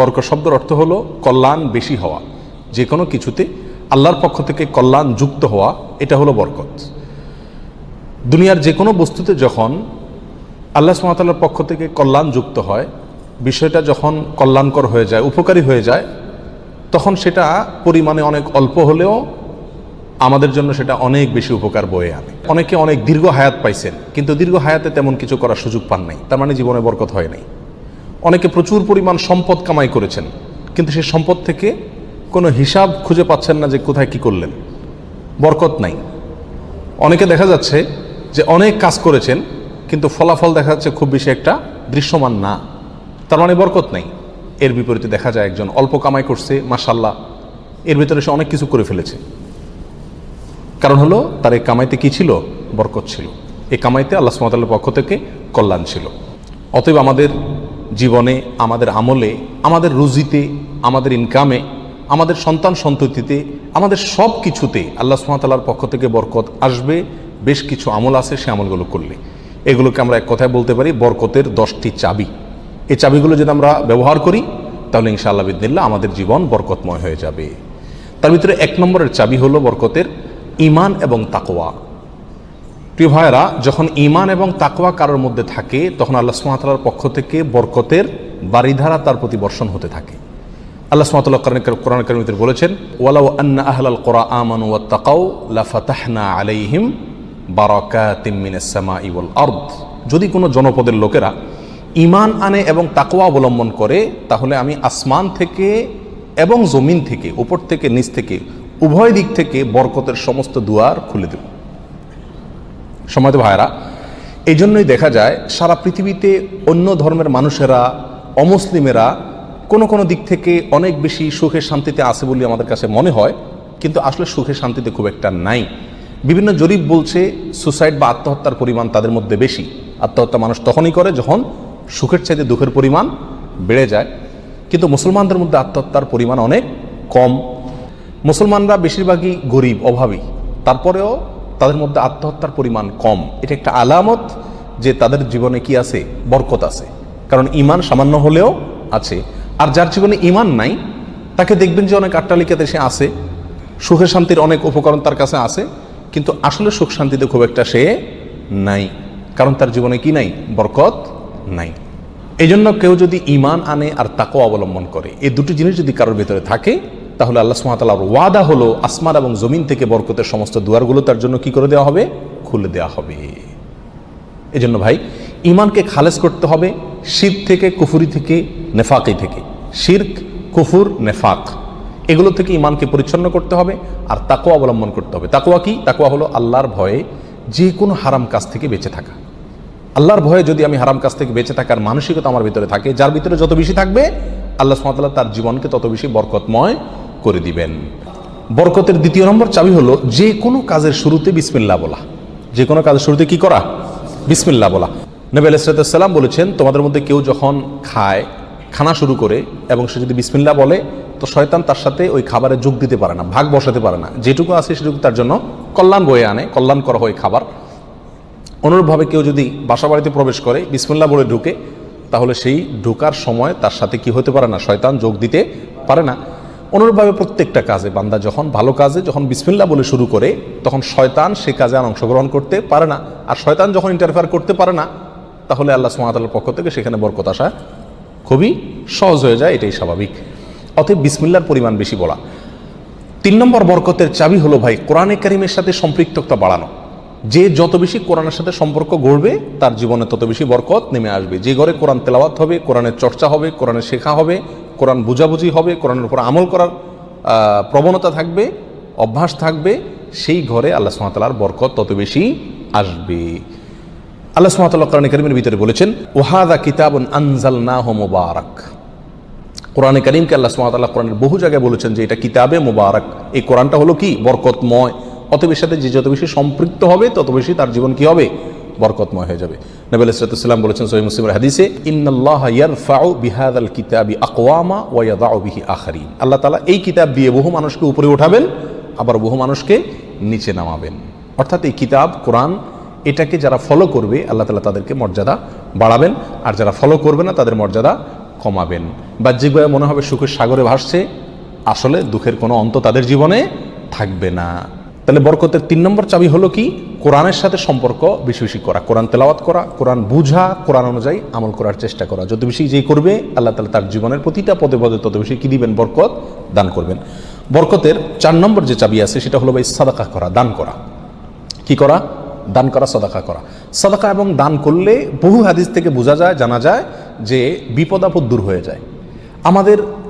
বরকত শব্দের অর্থ হলো কল্যাণ বেশি হওয়া। যে কোনো কিছুতে আল্লাহর পক্ষ থেকে কল্যাণ যুক্ত হওয়া, এটা হলো বরকত। দুনিয়ার যে কোনো বস্তুতে যখন আল্লাহ সুমাতাল্লার পক্ষ থেকে কল্যাণ যুক্ত হয়, বিষয়টা যখন কল্যাণকর হয়ে যায়, উপকারী হয়ে যায়, তখন সেটা পরিমাণে অনেক অল্প হলেও আমাদের জন্য সেটা অনেক বেশি উপকার বয়ে আনে। অনেকে অনেক দীর্ঘ হায়াত পাইছেন, কিন্তু দীর্ঘ হায়াতে তেমন কিছু করার সুযোগ পান নাই। তার মানে জীবনে বরকত হয় নাই। অনেকে প্রচুর পরিমাণ সম্পদ কামাই করেছেন, কিন্তু সেই সম্পদ থেকে কোনো হিসাব খুঁজে পাচ্ছেন না যে কোথায় কি করলেন। বরকত নাই। অনেকে দেখা যাচ্ছে যে অনেক কাজ করেছেন, কিন্তু ফলাফল দেখা যাচ্ছে খুব বেশি একটা দৃশ্যমান না। তার মানে বরকত নাই। এর বিপরীতে দেখা যায় একজন অল্প কামাই করছে মাসাল্লাহ এর ভিতরে সে অনেক কিছু করে ফেলেছে। কারণ হলো, তার এই কামাইতে কি ছিল? বরকত ছিল। এই কামাইতে আল্লাহ সুমতাল্লার পক্ষ থেকে কল্যাণ ছিল। অতএব আমাদের জীবনে, আমাদের আমলে, আমাদের রুজিতে, আমাদের ইনকামে আমাদের সন্তান সন্ততিতে, আমাদের সব কিছুতে আল্লাহ সুমতাল্লার পক্ষ থেকে বরকত আসবে, বেশ কিছু আমল আছে, সে আমলগুলো করলে। এগুলোকে আমরা এক কথায় বলতে পারি, বরকতের দশটি চাবি। এই চাবিগুলো যদি আমরা ব্যবহার করি, তাহলে ইনশাআল্লাহ বিদিল্লা আমাদের জীবন বরকতময় হয়ে যাবে। তার ভিতরে এক নম্বরের চাবি হলো বরকতের ইমান এবং তাকোয়া প্রিয় ভাইয়েরা, যখন ইমান এবং তাকওয়া কারোর মধ্যে থাকে, তখন আল্লাহ সুমাতালার পক্ষ থেকে বরকতের বাড়িধারা তার প্রতি বর্ষণ হতে থাকে। আল্লাহ সুমাতাল্লাহ কোরআন করিমিতে বলেছেন, ওয়ালাউ আন্না আহলাল কোরআ আমানু ওয়া তাকাউ লা ফাতাহনা আলাইহিম বারাকাতিম মিনাস সামাই ওয়াল আরদ। যদি কোনো জনপদের লোকেরা ইমান আনে এবং তাকওয়া অবলম্বন করে, তাহলে আমি আসমান থেকে এবং জমিন থেকে, উপর থেকে, নিচ থেকে, উভয় দিক থেকে বরকতের সমস্ত দুয়ার খুলে দেব। সময় ভাইরা এই জন্যই দেখা যায় সারা পৃথিবীতে অন্য ধর্মের মানুষেরা, অমুসলিমেরা কোনো কোনো দিক থেকে অনেক বেশি সুখে শান্তিতে আছে বলে আমাদের কাছে মনে হয়, কিন্তু আসলে সুখে শান্তিতে খুব একটা নাই। বিভিন্ন জরিপ বলছে সুসাইড বা আত্মহত্যার পরিমাণ তাদের মধ্যে বেশি। আত্মহত্যা মানুষ তখনই করে যখন সুখের চাইতে দুঃখের পরিমাণ বেড়ে যায়। কিন্তু মুসলমানদের মধ্যে আত্মহত্যার পরিমাণ অনেক কম। মুসলমানরা বেশিরভাগই গরিব, অভাবী। তারপরেও তাদের মধ্যে আত্মহত্যার পরিমাণ কম। এটা একটা আলামত যে তাদের জীবনে কি আছে? বরকত আছে। কারণ ইমান সামান্য হলেও আছে। আর যার জীবনে ইমান নাই, তাকে দেখবেন যে অনেক আট্টালিকাতে সে আছে। সুখে শান্তির অনেক উপকরণ তার কাছে আছে। কিন্তু আসলে সুখ শান্তিতে খুব একটা সে নাই। কারণ তার জীবনে কি নাই? বরকত নাই। এই জন্য কেউ যদি ইমান আনে আর তাকেও অবলম্বন করে, এই দুটি জিনিস যদি কারোর ভিতরে থাকে তাহলে আল্লাহ সুমাতালার ওয়াদা হলো আসমান এবং জমিন থেকে বরকতের সমস্ত দুয়ারগুলো তার জন্য কি করে দেওয়া হবে? খুলে দেওয়া হবে। এই জন্য ভাই ইমানকে খালেজ করতে হবে শির থেকে, কুফুরি থেকে নেফাকি থেকে। শির্ক, কুফুর, নেফাক, এগুলো থেকে ইমানকে পরিচ্ছন্ন করতে হবে আর তাকুয়া অবলম্বন করতে হবে। তাকুয়া কি? তাকুয়া হলো আল্লাহর ভয়ে যে কোনো হারাম কাজ থেকে বেঁচে থাকা। আল্লাহর ভয়ে যদি আমি হারাম কাজ থেকে বেঁচে থাকার মানসিকতা আমার ভিতরে থাকে, যার ভিতরে যত বেশি থাকবে, আল্লাহ সুমাতাল্লাহ তার জীবনকে তত বেশি বরকতময় করে দিবেন। বরকতের দ্বিতীয় নম্বর চাবি হলো যে কোনো কাজের শুরুতে বিসমিল্লা বলা। যে কোনো কাজের শুরুতে কি করা? বিসমিল্লা বলা। নবী আলাইসালাম বলেছেন, তোমাদের মধ্যে কেউ যখন খায়, খানা শুরু করে এবং সে যদি বিসমিল্লা বলে, তো শয়তান তার সাথে ওই খাবারে যোগ দিতে পারে না, ভাগ বসাতে পারে না। যেটুকু আছে সেটুকু তার জন্য কল্যাণ বয়ে আনে, কল্যাণ করা হয় খাবার। অনুরূপভাবে কেউ যদি বাসা বাড়িতে প্রবেশ করে, বিসমুল্লাহ বলে ঢুকে, তাহলে সেই ঢোকার সময় তার সাথে কি হতে পারে না? শয়তান যোগ দিতে পারে না। অনুরূপভাবে প্রত্যেকটা কাজে, বান্দা যখন ভালো কাজে, যখন বিসমিল্লা বলে শুরু করে, তখন শয়তান সে কাজে আর অংশগ্রহণ করতে পারে না। আর শয়তান যখন ইন্টারফেয়ার করতে পারে না, তাহলে আল্লাহ সুমাতার পক্ষ থেকে সেখানে বরকত আসা খুবই সহজ হয়ে যায়, এটাই স্বাভাবিক। অতএব বিসমিল্লার পরিমাণ বেশি বলা। তিন নম্বর বরকতের চাবি হলো ভাই, কোরআনে কারিমের সাথে সম্পৃক্ততা বাড়ানো। যে যত বেশি কোরআনের সাথে সম্পর্ক গড়বে, তার জীবনে তত বেশি বরকত নেমে আসবে। যে ঘরে কোরআন তেলাওয়াত হবে, কোরআনের চর্চা হবে, কোরআনের শেখা হবে কোরআন বুঝাবুঝি হবে, কোরআনের উপর আমল করার প্রবণতা থাকবে, অভ্যাস থাকবে, সেই ঘরে আল্লাহ সুমাতালার বরকত তত বেশি আসবে। আল্লাহ সুমাতাল্লাহ কোরআন করিমের ভিতরে বলেছেন, ওহাদা কিতাবন আনজাল না মোবারক। কোরআনে করিমকে আল্লাহ সুমাতাল্লাহ কোরআনের বহু জায়গায় বলেছেন যে এটা কিতাবে মোবারক। এই কোরআনটা হলো কি? বরকতময়। অতএব এর সাথে যে যত বেশি সম্পৃক্ত হবে, তত বেশি তার জীবন কি হবে? বরকতময় হয়ে যাবে। নবী আলাইসালাম বলেছেন সহি মুসলিমের হাদিসে আল্লাহ তালা এই কিতাব দিয়ে বহু মানুষকে উপরে উঠাবেন আবার বহু মানুষকে নিচে নামাবেন। অর্থাৎ এই কিতাব, কোরআন, এটাকে যারা ফলো করবে, আল্লাহ তালা তাদেরকে মর্যাদা বাড়াবেন, আর যারা ফলো করবে না, তাদের মর্যাদা কমাবেন। বাহ্যিকভাবে মনে হবে সুখের সাগরে ভাসছে, আসলে দুঃখের কোনো অন্ত তাদের জীবনে থাকবে না। তাহলে বরকতের তিন নম্বর চাবি হলো কি? কোরআনের সাথে সম্পর্ক বেশি বেশি করা, কোরআন তেলাওয়াত করা, কোরআন বুঝা, কোরআন অনুযায়ী আমল করার চেষ্টা করা। যত বেশি যেই করবে, আল্লাহ তালা তার জীবনের প্রতিটা পদে পদে তত বেশি কি দিবেন? বরকত দান করবেন। বরকতের চার নম্বর যে চাবি আছে, সেটা হলো ভাই সাদাকা করা, দান করা। কি করা? দান করা, সদাকা করা। সদাকা এবং দান করলে বহু হাদিস থেকে বোঝা যায়, জানা যায় যে বিপদ আপদ দূর হয়ে যায়। আমাদের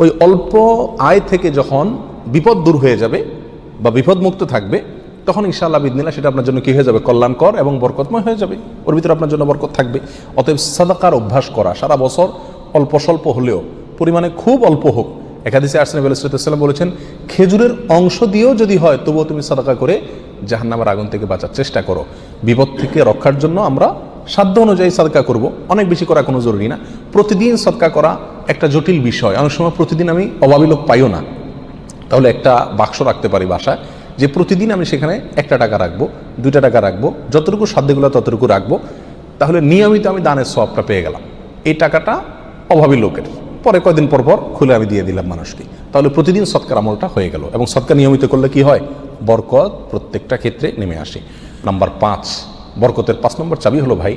ওই অল্প আয় থেকে যখন বিপদ দূর হয়ে যাবে বা বিপদ মুক্ত থাকবে, তখন ইনশাআল্লাহ বিদিনিল্লা সেটা আপনার জন্য কী হয়ে যাবে? কল্যাণকর এবং বরকতময় হয়ে যাবে। ওর ভিতরে আপনার জন্য বরকত থাকবে। অতএব সাদাকার অভ্যাস করা, সারা বছর অল্প স্বল্প হলেও, পরিমাণে খুব অল্প হোক। একাদিসে আসলাম আলাইসাল্লাম বলেছেন, খেজুরের অংশ দিয়েও যদি হয়, তবুও তুমি সাদাকা করে জাহান্নামের আগুন থেকে বাঁচার চেষ্টা করো। বিপদ থেকে রক্ষার জন্য আমরা সাধ্য অনুযায়ী সাদকা করব। অনেক বেশি করা কোনো জরুরি না। প্রতিদিন সদকা করা একটা জটিল বিষয়। অনেক সময় প্রতিদিন আমি অভাবী লোক পাইও না। তাহলে একটা বাক্স রাখতে পারি বাসায়, যে প্রতিদিন আমি সেখানে একটা টাকা রাখব, দুইটা টাকা রাখব, যতটুকু সাধ্যগুলো ততটুকু রাখব, তাহলে নিয়মিত আমি দানের সবটা পেয়ে গেলাম। এই টাকাটা অভাবী লোকের। পরে কয়দিন পর পর খুলে আমি দিয়ে দিলাম মানুষকে। তাহলে প্রতিদিন সৎকার আমলটা হয়ে গেল এবং সৎকার নিয়মিত করলে কি হয়? বরকত প্রত্যেকটা ক্ষেত্রে নেমে আসে। নাম্বার পাঁচ, বরকতের পাঁচ নম্বর চাবি হলো ভাই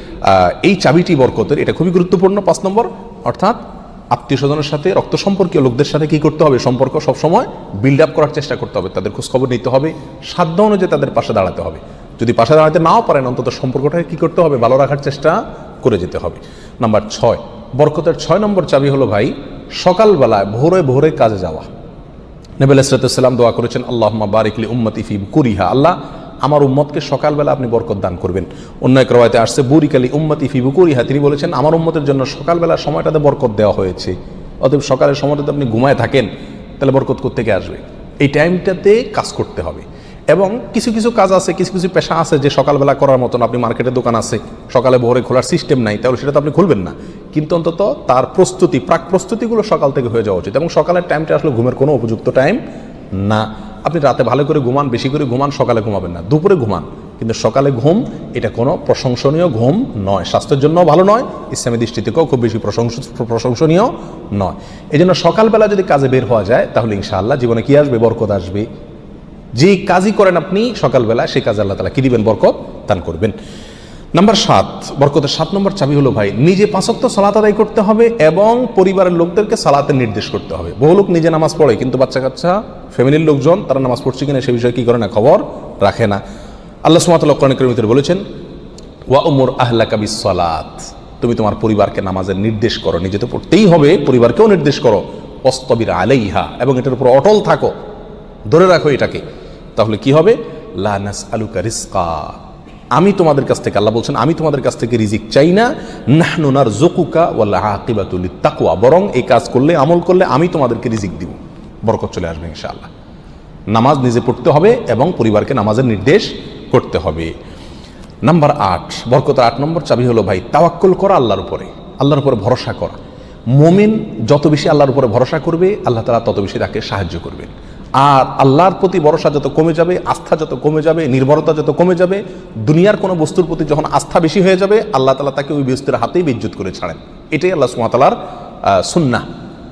এই চাবিটি বরকতের, এটা খুবই গুরুত্বপূর্ণ, পাঁচ নম্বর। অর্থাৎ আত্মীয় স্বজনের সাথে রক্ত সম্পর্কীয় লোকদের সাথে কি করতে হবে? সম্পর্ক সবসময় বিল্ড আপ করার চেষ্টা করতে হবে। তাদের খোঁজখবর নিতে হবে, সাধ্য অনুযায়ী তাদের পাশে দাঁড়াতে হবে। যদি পাশে দাঁড়াতে নাও পারেন, অন্তত সম্পর্কটাকে কি করতে হবে? ভালো রাখার চেষ্টা করে যেতে হবে। নাম্বার ছয়, বরকতের ছয় নম্বর চাবি হলো ভাই, সকালবেলায়, ভোরে ভোরে কাজে যাওয়া। নবী আলাইসালাম দোয়া করেছেন আল্লাহ বারিকলি উম্মতি ফি কুরিহা আল্লাহ আমার উম্মতকে সকালবেলা আপনি বরকত দান করবেন। অন্য এক আসছে, বুরিকালি উম্মতি ফি বুকুরিহা। তিনি বলেছেন, আমার উম্মতের জন্য সকালবেলা সময়টাতে বরকত দেওয়া হয়েছে। অতএব সকালের সময়টাতে আপনি ঘুমায় থাকেন, তাহলে বরকত কোথেকে আসবে? এই টাইমটাতে কাজ করতে হবে। এবং কিছু কিছু কাজ আছে, কিছু কিছু পেশা আছে যে সকালবেলা করার মতন আপনি মার্কেটে দোকান আছে, সকালে ভোরে খোলার সিস্টেম নাই, তাহলে সেটা তো আপনি খুলবেন না। কিন্তু অন্তত তার প্রস্তুতি, প্রাক প্রস্তুতিগুলো সকাল থেকে হয়ে যাওয়া উচিত। এবং সকালের টাইমটা আসলে ঘুমের কোনো উপযুক্ত টাইম না। আপনি রাতে ভালো করে ঘুমান, বেশি করে ঘুমান, সকালে ঘুমাবেন না। দুপুরে ঘুমান। কিন্তু সকালে ঘুম, এটা কোনো প্রশংসনীয় ঘুম নয়। স্বাস্থ্যের জন্য ভালো নয়, ইসলামী দৃষ্টিতেও খুব বেশি প্রশংস প্রশংসনীয় নয়। এই জন্য সকালবেলা যদি কাজে বের হওয়া যায়, তাহলে ইনশাআল্লাহ জীবনে কী আসবে? বরকত আসবে। যে কাজই করেন আপনি, সকালবেলা সেই কাজ আল্লাহ তালা কী দিবেন? বরকত দান করবেন। নাম্বার সাত, বরকতের সাত নম্বর চাবি হলো ভাই, নিজে পাঁচক্ত সালাত আদায় করতে হবে এবং পরিবারের লোকদেরকে সালাতের নির্দেশ করতে হবে। বহু লোক নিজে নামাজ পড়ে, কিন্তু বাচ্চা কাচ্চা ফ্যামিলির লোকজন, তারা নামাজ পড়ছে কিনা সে বিষয়ে কি করে না খবর রাখে না। আল্লাহ সুমাতাল্লাহ কোরআন ভিতরে বলেছেন, ওয়া উমর আহ্লা কাবিস সালাত তুমি তোমার পরিবারকে নামাজের নির্দেশ করো, নিজে তো পড়তেই হবে, পরিবারকেও নির্দেশ করো। অস্তবির আলাইহা এবং এটার উপর অটল থাকো, ধরে রাখো এটাকে। তাহলে কি হবে? লানাস আলুকা রিস্কা আমি তোমাদের কাছ থেকে, আল্লাহ বলছেন, আমি তোমাদের কাছ থেকে রিজিক চাই না। নাহনুনার জকুকা ওয়াল্লা আকিবাতুল তাকুয়া বরং এই কাজ করলে, আমল করলে আমি তোমাদেরকে রিজিক দিব। বরকত চলে আসবে ইনশাআল্লাহ। নামাজ নিজে পড়তে হবে এবং পরিবারকে নামাজের নির্দেশ করতে হবে। নাম্বার আট বরকত আট নম্বর চাবি হলো, ভাই, তাওয়াক্কুল করা আল্লাহর উপরে। আল্লাহর উপরে ভরসা করা। মমিন যত বেশি আল্লাহর উপরে ভরসা করবে, আল্লাহ তালা তত বেশি তাকে সাহায্য করবেন। আর আল্লাহর প্রতি ভরসা যত কমে যাবে, আস্থা যত কমে যাবে, নির্ভরতা যত কমে যাবে, দুনিয়ার কোনো বস্তুর প্রতি যখন আস্থা বেশি হয়ে যাবে, আল্লাহ তালা তাকে ওই বস্তুর হাতেই বিদ্যুৎ করে ছাড়েন। এটাই আল্লাহ সুমাতালার সুন্না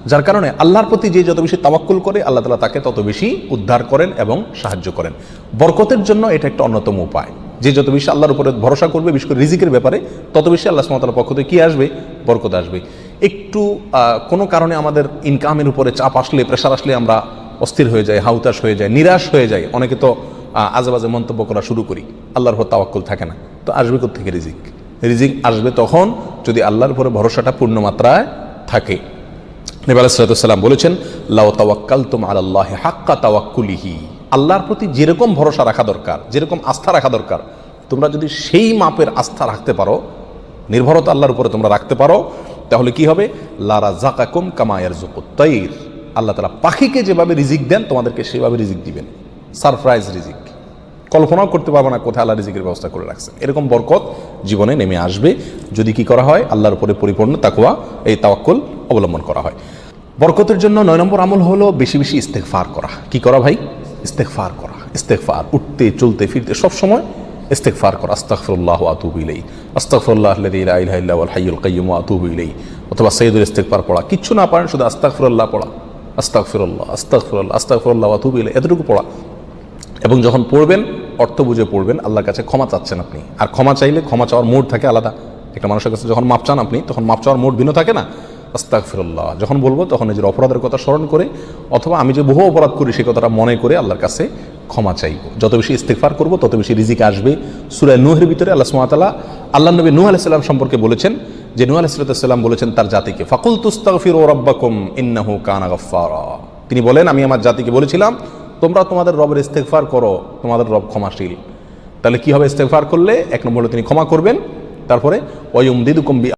যার কারণে আল্লাহর প্রতি যে যত বেশি তাওয়াক্কুল করে, আল্লাহ তালা তাকে তত বেশি উদ্ধার করেন এবং সাহায্য করেন। বরকতের জন্য এটা একটা অন্যতম উপায়। যে যত বেশি আল্লাহর উপরে ভরসা করবে, বিশেষ করে রিজিকের ব্যাপারে, তত বেশি আল্লাহ সুমাতার পক্ষ থেকে কি আসবে? বরকত আসবে। একটু কোনো কারণে আমাদের ইনকামের উপরে চাপ আসলে প্রেশার আসলে আমরা অস্থির হয়ে যায় হাউতাস হয়ে যায়, নিরাশ হয়ে যায়। অনেকে তো আজেবাজে মন্তব্য করা শুরু করি, আল্লাহর উপর তাওয়াক্কুল থাকে না। তো আসবে থেকে রিজিক? রিজিক আসবে তখন যদি আল্লাহর উপরে ভরসাটা পূর্ণ মাত্রায় থাকে। নবী আলাইসালাম বলেছেন, লাউ তাওয়াক্কাল তুম আল্লাহ হাক্কা তাওয়াক্কুলিহি। আল্লাহর প্রতি যেরকম ভরসা রাখা দরকার, যেরকম আস্থা রাখা দরকার, তোমরা যদি সেই মাপের আস্থা রাখতে পারো, নির্ভরতা আল্লাহর উপরে তোমরা রাখতে পারো, তাহলে কি হবে? লারা জাকাকুম কামায়ের জুকুত্তাইর আল্লাহ তালা পাখিকে যেভাবে রিজিক দেন, তোমাদেরকে সেভাবে রিজিক দিবেন। সারপ্রাইজ রিজিক। কল্পনাও করতে পারব না কোথায় আল্লাহ রিজিকের ব্যবস্থা করে রাখছেন এরকম বরকত জীবনে নেমে আসবে। যদি কি করা হয়, আল্লাহর উপরে পরিপূর্ণ তাকুয়া এই তাওয়াক্কুল অবলম্বন করা হয়। বরকতের জন্য নয় নম্বর আমল হলো বেশি বেশি ইস্তেকফার করা। কি করা ভাই? ইস্তেকফার করা। ইস্তেকফার উঠতে, চলতে, ফিরতে সব সময় ইস্তেকফার করা। আস্তাগফিরুল্লাহ ওয়া আতুবু ইলাইহি। আস্তাগফিরুল্লাহ আল্লাযী লা ইলাহা ইল্লা হুয়াল হাইয়ুল কাইয়্যুম ওয়া আতুবু ইলাইহি। অথবা সাইয়্যিদুল ইস্তেগফার পড়া। কিচ্ছু না পারেন, শুধু আস্তাগফিরুল্লাহ পড়া। আস্তাগফিরুল্লাহ আস্তাগফিরুল্লাহ আস্তাগফিরুল্লাহ ওয়া আতুবু ইলাইহি, এতটুকু পড়া। এবং যখন পড়বেন, অর্থ বুঝে পড়বেন, আল্লাহর কাছে ক্ষমা চাচ্ছেন আপনি। আর ক্ষমা চাইলে ক্ষমা চাওয়ার মোড থাকে আলাদা। একটা মানুষের কাছে যখন মাপ চান আপনি, তখন মাপ চাওয়ার মোড ভিন্ন থাকে না? আস্তাক ফিরল্লাহ যখন বলব, তখন নিজের অপরাধের কথা স্মরণ করে, অথবা আমি যে বহু অপরাধ করি, সেই কথাটা মনে করে আল্লাহর কাছে ক্ষমা চাইব। যত বেশি ইস্তেকফার করব, তত বেশি রিজিক আসবে। সুরায় নুহের ভিতরে আল্লাহ সুমাতালা আল্লাহ নবী নুহ আলাইসাল্লাম সম্পর্কে বলেছেন যে নুহ আলাইসাল্লাম বলেছেন তার জাতিকে ফাকুল তুস্তাগফির ও রব্বাকুম ইন্নাহু কানা গফফারা। তিনি বলেন, আমি আমার জাতিকে বলেছিলাম, তোমরা তোমাদের রবের ইস্তেগফার করো, তোমাদের রব ক্ষমাশীল। তাহলে কি হবে ইস্তেগফার করলে? এক নম্বর তিনি ক্ষমা করবেন, তারপরে ওয়ুম দিদুকুম বি